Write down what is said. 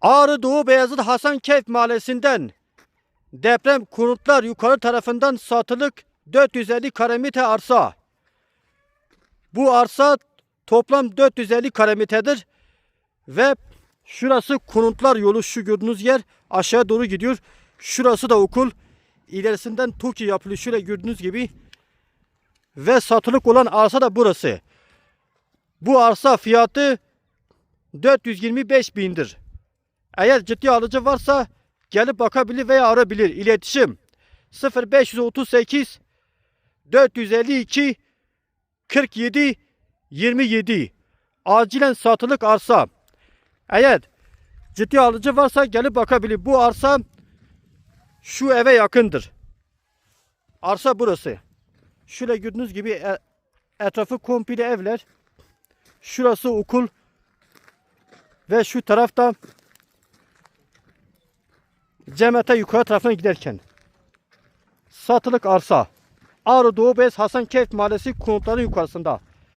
Ağrı Doğu Beyazıt Hasan Keyf Mahallesi'nden deprem konutlar yukarı tarafından satılık 450 karemetre arsa. Bu arsa toplam 450 karemetredir ve şurası konutlar yolu şu gördüğünüz yer aşağı doğru gidiyor. Şurası da okul. İlerisinden TOKİ yapılıyor şöyle gördüğünüz gibi. Ve satılık olan arsa da burası. Bu arsa fiyatı 425 bindir. Eğer ciddi alıcı varsa gelip bakabilir veya arabilir. İletişim 0538 452 47 27 acilen satılık arsa. Eğer ciddi alıcı varsa gelip bakabilir. Bu arsa şu eve yakındır. Arsa burası. Şöyle gördüğünüz gibi e- etrafı komple evler. Şurası okul. Ve şu tarafta Cemete yukarı tarafına giderken. Satılık arsa. Ağrı Doğu Beyaz Hasan Keyf Mahallesi konutların yukarısında.